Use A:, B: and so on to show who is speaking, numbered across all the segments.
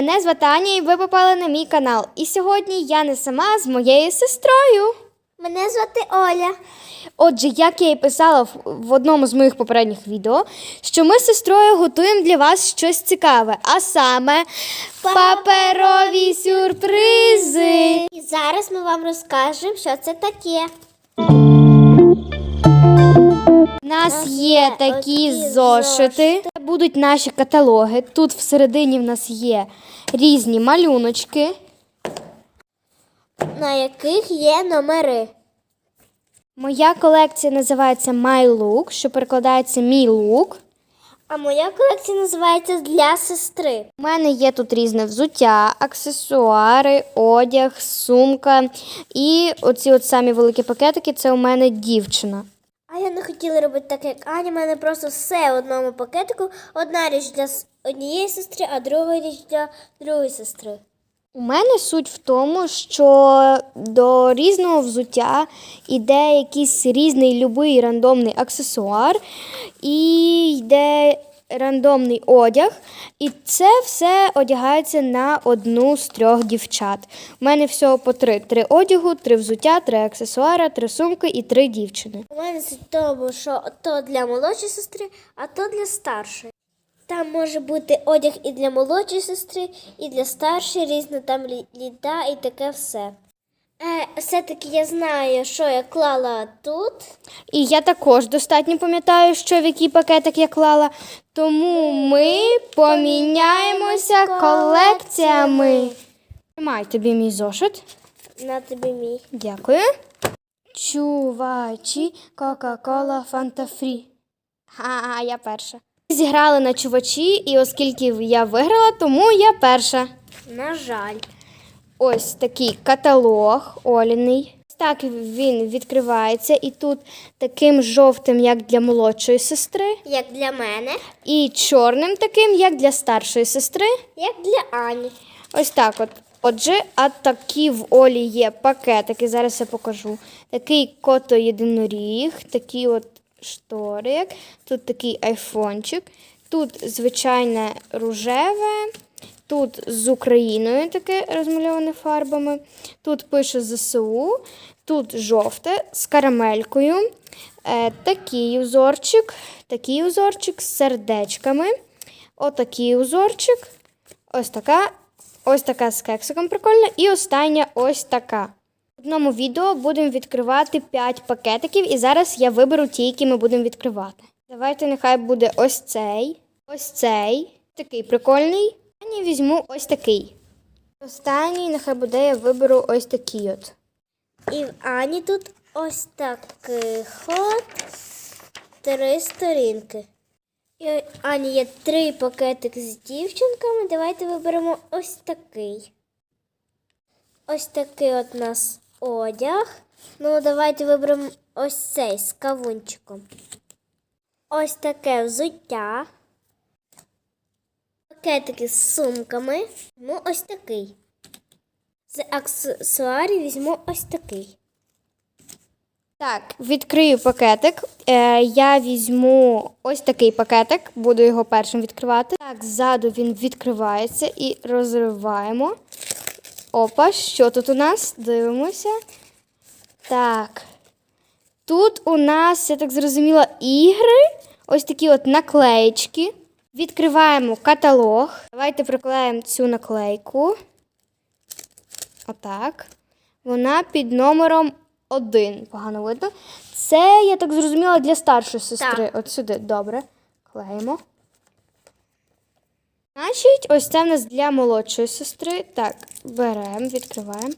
A: Мене звати Аня і ви попали на мій канал. І сьогодні я не сама а з моєю сестрою.
B: Мене звати Оля.
A: Отже, як я і писала в- одному з моїх попередніх відео, що ми з сестрою готуємо для вас щось цікаве, а саме паперові сюрпризи.
B: І зараз ми вам розкажемо, що це таке.
A: У нас є такі зошити. Будуть наші каталоги. Тут всередині в нас є різні малюночки.
B: на яких є номери.
A: Моя колекція називається My Look, що перекладається мій лук.
B: А моя колекція називається Для сестри.
A: У мене є тут різне взуття, аксесуари, одяг, сумка. І оці от самі великі пакетики це у мене дівчина.
B: А я не хотіла робити так, як Аня. в мене просто все в одному пакетику. Одна річ для однієї сестри, а друга річ для другої сестри.
A: У мене суть в тому, що до різного взуття йде якийсь різний любий рандомний аксесуар, і йде рандомний одяг, і це все одягається на одну з трьох дівчат. У мене всього по три: три одягу, три взуття, три аксесуари, три сумки і три дівчини.
B: У мене в тому, що то для молодшої сестри, а то для старшої. Там може бути одяг і для молодшої сестри, і для старшої, різна там лі- літа і таке все. Е, все-таки я знаю, що я клала тут.
A: І я також достатньо пам'ятаю, що в який пакетик я клала. Тому ми поміняємося колекціями. Тримай тобі мій зошит.
B: На тобі мій.
A: Дякую. Чувачі, Кока-Кола, Фанта Фрі. Ха, я перша. Зіграли на чувачі, і оскільки я виграла, тому я перша.
B: На жаль.
A: Ось такий каталог Оліний. Так він відкривається, і тут таким жовтим, як для молодшої сестри,
B: Як для мене,
A: і чорним таким, як для старшої сестри.
B: як для Ані.
A: Ось так от. Отже, а такі в Олі є пакетики. Зараз я покажу. Такий кото єдиноріг, такі от шторик, тут такий айфончик, тут звичайне рожеве, тут з Україною таке розмальоване фарбами, тут пише ЗСУ, тут жовте з карамелькою, е, такий узорчик, такий узорчик з сердечками, отакий узорчик. Ось така, ось така з кексиком прикольна. І остання ось така. В одному відео будемо відкривати 5 пакетиків, і зараз я виберу ті, які ми будемо відкривати. Давайте нехай буде ось цей, ось цей, такий прикольний. Останній візьму ось такий. Останній нехай буде, я виберу ось такий от.
B: І в Ані тут ось таких от три сторінки. І Ані є три пакетики з дівчинками. Давайте виберемо ось такий. Ось такий от у нас одяг. Ну, давайте виберемо ось цей з кавунчиком. Ось таке взуття. Пакетики з сумками. Ну, ось такий. З аксесуарів візьму ось такий.
A: Так, відкрию пакетик. Е, я візьму ось такий пакетик, буду його першим відкривати. Так, ззаду він відкривається і розриваємо. Опа, що тут у нас? Дивимося. Так. Тут у нас, я так зрозуміла, ігри. Ось такі от наклеєчки. Відкриваємо каталог. Давайте приклеїмо цю наклейку. Отак. Вона під номером один. Погано видно. Це, я так зрозуміла, для старшої сестри. От сюди. Добре. Клеїмо. Значить, ось це в нас для молодшої сестри. Так, беремо, відкриваємо.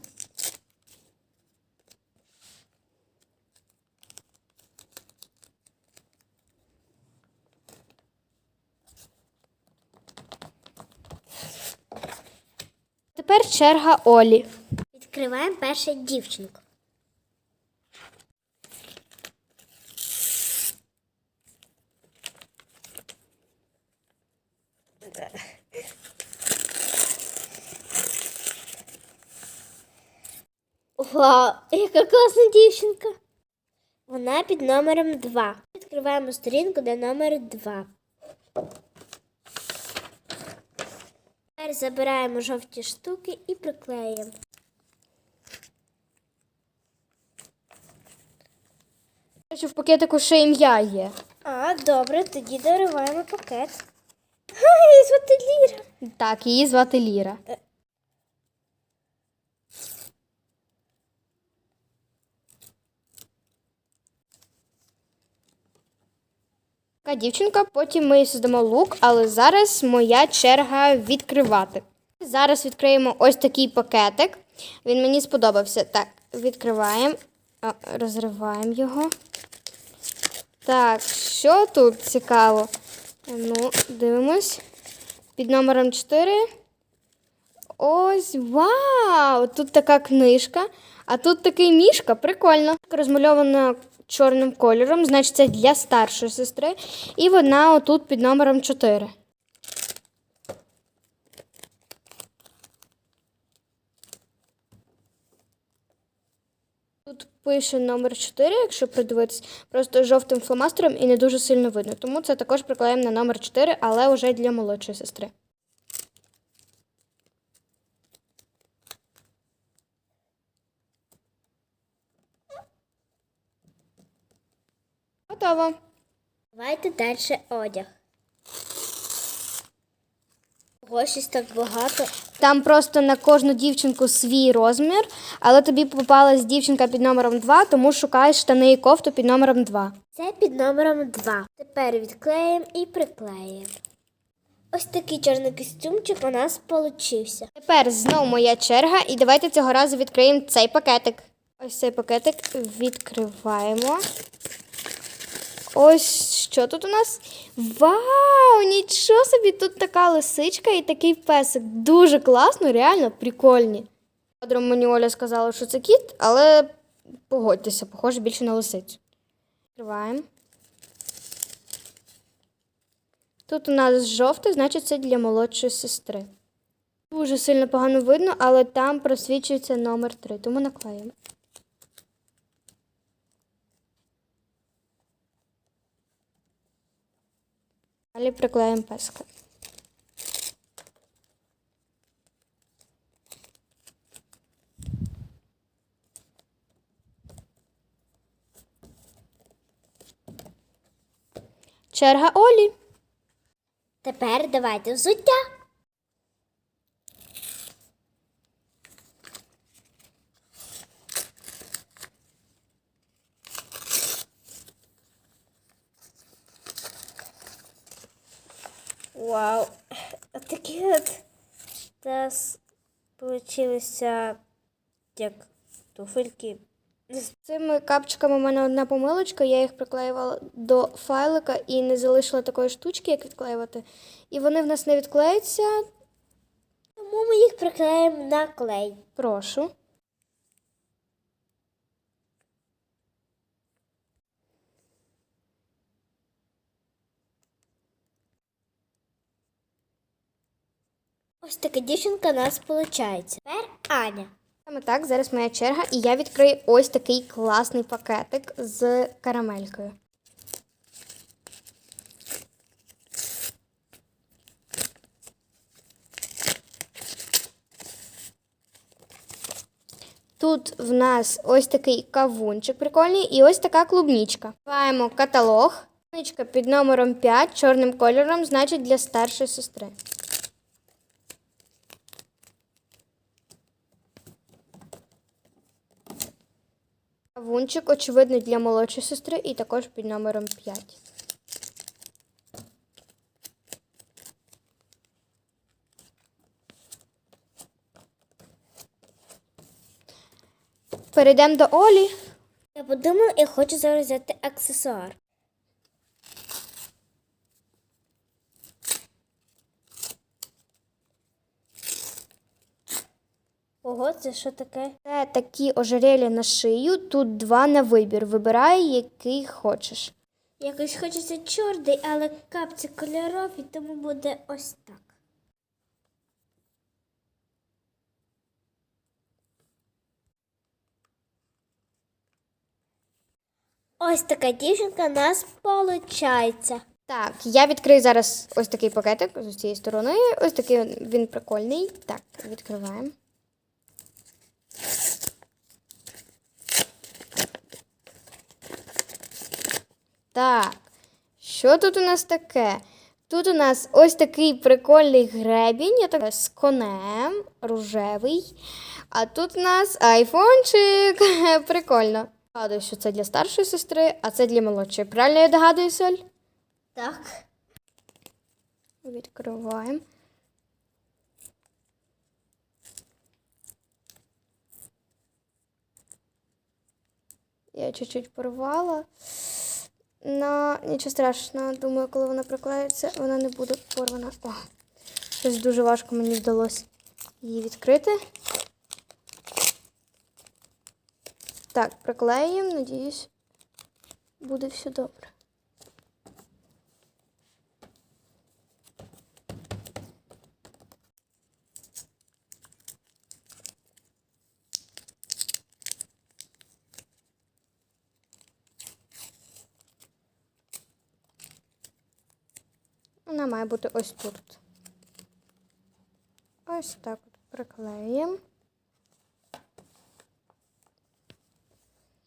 A: Тепер черга Олі.
B: Відкриваємо першу дівчинку. Вау, яка класна дівчинка. Вона під номером 2. Відкриваємо сторінку, де номер 2. Тепер забираємо жовті штуки і приклеїмо.
A: В пакетику ще ім'я є.
B: А, добре, тоді дориваємо пакет. Ха, її звати Ліра.
A: Так, її звати Ліра. Така дівчинка, потім ми создамо лук, але зараз моя черга відкривати. Зараз відкриємо ось такий пакетик. Він мені сподобався. Так, відкриваємо, розриваємо його. Так, що тут цікаво? Ну, дивимось. Під номером 4. Ось вау! Тут така книжка, а тут такий мішка, прикольно. Розмальована чорним кольором, значить це для старшої сестри. І вона отут під номером 4. Тут пише номер 4, якщо придивитись, просто жовтим фломастером і не дуже сильно видно. Тому це також приклеїмо на номер 4, але вже для молодшої сестри. Готово.
B: Давайте далі одяг. Ого, щось так багато.
A: Там просто на кожну дівчинку свій розмір, але тобі попалась дівчинка під номером 2, тому шукаєш штани і кофту під номером 2.
B: Це під номером 2. Тепер відклеїмо і приклеїмо. Ось такий чорний костюмчик у нас получився.
A: Тепер знову моя черга, і давайте цього разу відкриємо цей пакетик. Ось цей пакетик відкриваємо. Ось що тут у нас? Вау! Нічого собі! Тут така лисичка і такий песик. Дуже класно, реально прикольні. Кадром мені Оля сказала, що це кіт, але погодьтеся, похоже більше на лисицю. Відкриваємо. Тут у нас жовтий, значить це для молодшої сестри. Дуже сильно погано видно, але там просвічується номер 3, тому наклеїмо. Далі приклеїмо песка. Черга Олі.
B: Тепер давайте взуття. Вау, такі от у нас получилися як туфельки.
A: З цими капчиками у мене одна помилочка, я їх приклеювала до файлика і не залишила такої штучки, як відклеювати. І вони в нас не відклеються.
B: Тому ми їх приклеїмо на клей.
A: Прошу.
B: Ось така дівчинка у нас виходить. Тепер Аня.
A: Саме так, зараз моя черга, і я відкрию ось такий класний пакетик з карамелькою. Тут в нас ось такий кавунчик прикольний і ось така клубнічка. Маємо каталог. Клубничка під номером 5 чорним кольором, значить для старшої сестри. Кавунчик, очевидно, для молодшої сестри і також під номером 5. Перейдемо до Олі.
B: Я подумала і хочу зараз взяти аксесуар. Ого, це що таке?
A: Це такі ожерелі на шию. Тут два на вибір. Вибирай, який хочеш.
B: Якось хочеться чорний, але капці кольорові, тому буде ось так. Ось така дівчинка у нас получається.
A: Так, я відкрию зараз ось такий пакетик з цієї сторони. Ось такий він прикольний. Так, відкриваємо. Так, що тут у нас таке? Тут у нас ось такий прикольний гребінь, я так з конем, рожевий. А тут у нас айфончик. Прикольно. Догадую, що це для старшої сестри, а це для молодшої. Правильно я догадую, Соль?
B: Так.
A: Відкриваємо. Я чуть-чуть порвала. Но нічого страшного. Думаю, коли вона приклеїться, вона не буде порвана. О, щось дуже важко мені вдалося її відкрити. Так, приклеїмо, надіюсь, буде все добре. Вона має бути ось тут. Ось так от приклеїмо.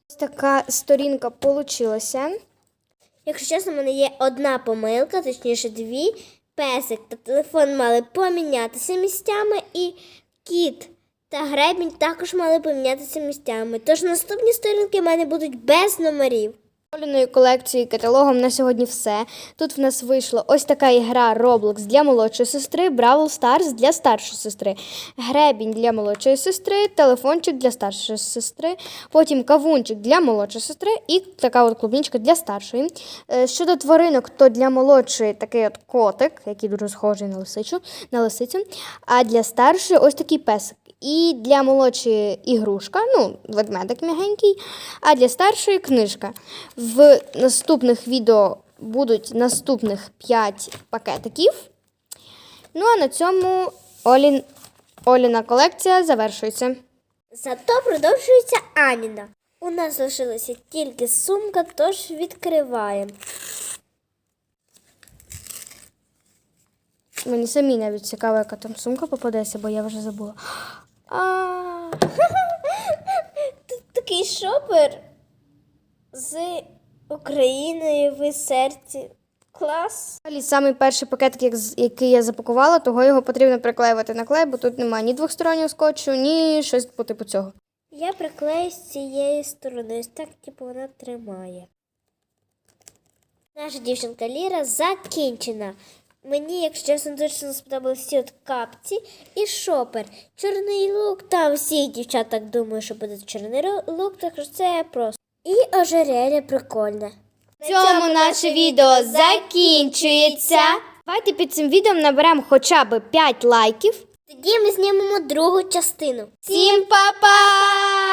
A: Ось така сторінка получилася.
B: Якщо чесно, в мене є одна помилка, точніше дві. Песик та телефон мали помінятися місцями, і кіт та гребінь також мали помінятися місцями. Тож наступні сторінки в мене будуть без номерів.
A: Оліною колекцією каталогом на сьогодні все. Тут в нас вийшла ось така ігра Roblox для молодшої сестри, Brawl Stars для старшої сестри, гребінь для молодшої сестри, телефончик для старшої сестри, потім кавунчик для молодшої сестри і така от клубничка для старшої. Е, Щодо тваринок, то для молодшої такий от котик, який дуже схожий на лисичу, на лисицю, а для старшої ось такий песик. І для молодшої ігрушка, ну, ведмедик м'ягенький, а для старшої книжка. В наступних відео будуть наступних 5 пакетиків. Ну, а на цьому Олін, Оліна колекція завершується.
B: Зато продовжується Аніна. У нас залишилася тільки сумка, тож відкриваємо.
A: Мені самі навіть цікаво, яка там сумка попадеться, бо я вже забула. А,
B: Тут такий шопер з Україною в серці. Клас.
A: Взагалі, самий перший пакетик, який я запакувала, того його потрібно приклеювати на клей, бо тут немає ні двохстороннього скотчу, ні щось по типу цього.
B: Я приклею з цієї сторони, ось так типу вона тримає. Наша дівчинка Ліра закінчена. Мені, якщо чесно, дуже сподобалися всі от капці і шопер. Чорний лук, там всі дівчат так думають, що буде чорний лук, так що це просто. І ожерелье прикольне.
A: На цьому наше відео закінчується. Давайте під цим відео наберемо хоча б 5 лайків.
B: Тоді ми знімемо другу частину.
A: Всім па-па!